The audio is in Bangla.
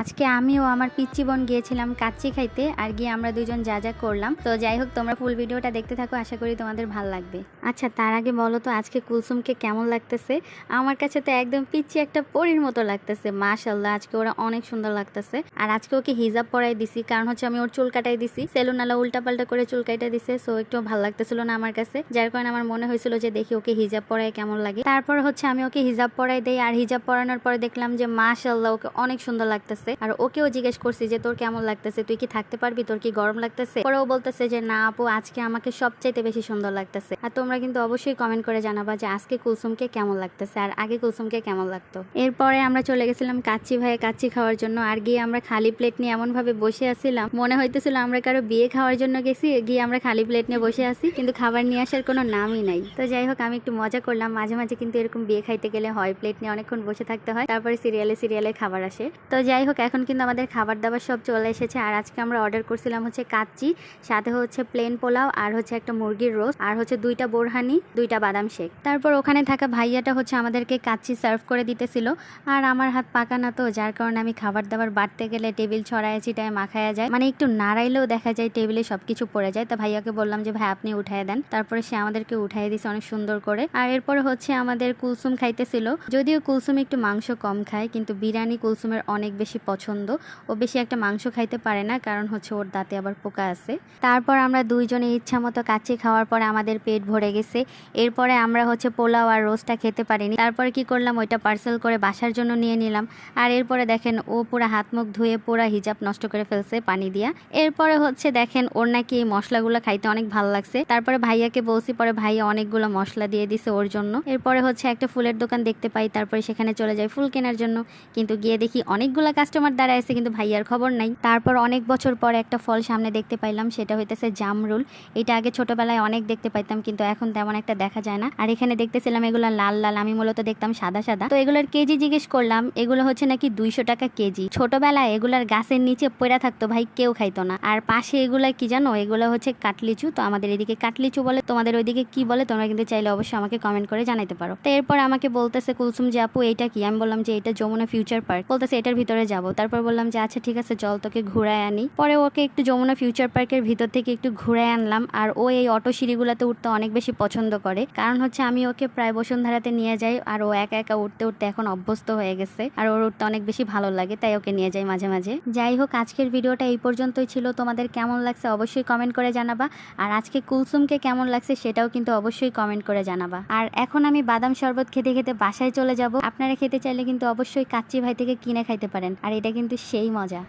আজকে আমিও আমার পিচ্চি বোন গিয়েছিলাম কাচ্চি খাইতে আর গিয়ে আমরা দুজন যা যা করলাম। তো যাই হোক, তোমরা ফুল ভিডিওটা দেখতে থাকো, আশা করি তোমাদের ভালো লাগবে। আচ্ছা তার আগে বলো তো, আজকে কুলসুমকে কেমন লাগতেছে? আমার কাছে তো একদম পিচ্চি একটা পরীর মতো লাগতেছে মাশাল্লাহ আজকে ওরা অনেক সুন্দর লাগতেছে। আর আজকে ওকে হিজাব পরাই দিছি, কারণ হচ্ছে আমি ওর চুল কাটাই দিছি সেলুনালা উল্টা পাল্টা করে চুল কাটাই দিছে সো একটু ভালো লাগতেছিল না আমার কাছে। যার কারণে আমার মনে হয়েছিল যে দেখি ওকে হিজাব পরাই কেমন লাগে। তারপর হচ্ছে আমি ওকে হিজাব পরাই দেই, আর হিজাব পরানোর পরে দেখলাম যে মাশাল্লাহ ওকে অনেক সুন্দর লাগতেছে। আর ওকেও জিজ্ঞেস করছি যে, তোর কেমন লাগতেছে? তুই কি থাকতে পারবি? তোর কি গরম লাগতেছে? পরে ও বলতেছে যে, না আপু, আজকে আমাকে সবচাইতে বেশি সুন্দর লাগতেছে। আর তোমরা কিন্তু অবশ্যই কমেন্ট করে জানাবা যে, আজকে কুলসুমকে কেমন লাগতেছে? আর আগে কুলসুমকে কেমন লাগতো? এরপরে আমরা চলে গেছিলাম কাচ্চি ভাইয়ে কাচ্চি খাওয়ার জন্য। আর গিয়ে আমরা খালি প্লেট নিয়ে এমন ভাবে বসে আছিলাম, মনে হইতেছিল আমরা কারও বিয়ে খাওয়ার জন্য গেছি। গিয়ে আমরা খালি প্লেট নিয়ে বসে আছি, কিন্তু খাবার নিয়ে আসার কোনো নামই নাই। তো যাই হোক, আমি একটু মজা করলাম। মাঝে মাঝে কিন্তু এরকম বিয়ে খাইতে গেলে হয় প্লেট নিয়ে অনেকক্ষণ বসে থাকতে হয়। তারপরে সিরিয়ালে সিরিয়ালে খাবার আসে। তো যাই হোক এখন কিন্তু আমাদের খাবার দাবার সব চলে এসেছে। আর আজকে আমরা অর্ডার করছিলাম হচ্ছে কাচ্চি, সাথে হচ্ছে প্লেন পোলাও আর হচ্ছে একটা মুরগির রোস্ট আর হচ্ছে দুইটা বোরহানি, দুইটা বাদাম শেক। তারপর ওখানে থাকা ভাইয়াটা হচ্ছে আমাদেরকে কাচ্চি সার্ভ করে দিতেছিল। আর আমার হাত পাকা না তো, যার কারণে আমি খাবার দাবার বাড়তে গেলে টেবিল ছড়ায়, ছিটায়, মাখায়া যায়। মানে একটু নাড়াইলেও দেখা যায় টেবিলে সবকিছু পড়ে যায়। তা ভাইয়াকে বললাম যে, ভাই, আপনি উঠায় দেন। তারপরে সে আমাদেরকে উঠাই দিছে অনেক সুন্দর করে। আর এরপরে হচ্ছে আমাদের কুলসুম খাইতেছিল। যদিও কুলসুম একটু মাংস কম খায়, কিন্তু বিরিয়ানি কুলসুমের অনেক বেশি পছন্দ। ও বেশি একটা মাংস খাইতে পারে না, কারণ হচ্ছে ওর দাঁতে আবার পোকা আছে। তারপর আমরা দুইজনে ইচ্ছা মতো কাচ্চি খাওয়ার পরে আমাদের পেট ভরে গেছে। এরপরে আমরা হচ্ছে পোলাও আর রোস্টটা খেতে পারিনি। তারপরে কি করলাম, ওইটা পার্সেল করে বাসার জন্য নিয়ে নিলাম। আর এরপরে দেখেন, ও পুরো হাত মুখ ধুয়ে পুরো হিজাব নষ্ট করে ফেলছে পানি দিয়া। এরপরে হচ্ছে দেখেন, ওর নাকি এই মশলাগুলো খাইতে অনেক ভালো লাগছে। তারপরে ভাইয়াকে বলছি, পরে ভাইয়া অনেকগুলো মশলা দিয়ে দিছে ওর জন্য। এরপরে হচ্ছে একটা ফুলের দোকান দেখতে পাই, তারপরে সেখানে চলে যাই ফুল কেনার জন্য। কিন্তু গিয়ে দেখি অনেকগুলো কাস্টমার দাঁড়ায় এসে কিন্তু ভাইয়ার খবর নাই। তারপর অনেক বছর পরে একটা ফল সামনে দেখতে পাইলাম, সেটা হইতেছে জামরুল। এটা আগে ছোটবেলায় অনেক দেখতে পাইতাম, কিন্তু এখন তেমন একটা দেখা যায় না। আর এখানে দেখতেছিলাম এগুলো লাল লাল, আমি মূলত দেখতাম সাদা সাদা। তো এগুলোর কেজি জিজ্ঞেস করলাম, এগুলো হচ্ছে নাকি দুইশো টাকা কেজি? ছোটবেলায় এগুলার গাছের নিচে পড়া থাকতো ভাই, কেউ খাইতো না। আর পাশে এগুলা কি জানো? এগুলো হচ্ছে কাটলিচু। তো আমাদের এদিকে কাটলিচু বলে, তোমাদের ওইদিকে কি বলে, তোমরা কিন্তু চাইলে অবশ্যই আমাকে কমেন্ট করে জানাইতে পারো। তো এরপর আমাকে বলতেছে, কুলসুম যে আপু এটা কি? আমি বললাম যে, এটা যমুনা ফিউচার পার্ক বলতেছে, এটার ভিতরে যাব। তারপর বললাম যে আচ্ছা ঠিক আছে চল তোকে ঘুরায় আনি। পরে ওকে একটু যমুনা ফিউচার পার্কের ভিতর থেকে একটু ঘুরায় আনলাম। আর ও এই অটো সিঁড়িগুলোতে উঠতে অনেক বেশি পছন্দ করে। কারণ হচ্ছে, আমি ওকে প্রায় বসুন্ধরাতে নিয়ে যাই। আর ও একা একা উঠতে উঠতে এখন অভ্যস্ত হয়ে গেছে। আর ওর উঠতে অনেক বেশি ভালো লাগে, তাই ওকে নিয়ে যাই মাঝে মাঝে। যাই হোক, আজকের ভিডিওটা এই পর্যন্তই ছিল। তোমাদের কেমন লাগছে অবশ্যই কমেন্ট করে জানাবা। আর আজকে কুলসুমকে কেমন লাগছে সেটাও কিন্তু অবশ্যই কমেন্ট করে জানাবা। আর এখন আমি বাদাম শরবত খেতে খেতে বাসায় চলে যাব। আপনারা খেতে চাইলে কিন্তু অবশ্যই কাচ্চি ভাই থেকে কিনে খাইতে পারেন। আর এটা কিন্তু সেই মজা।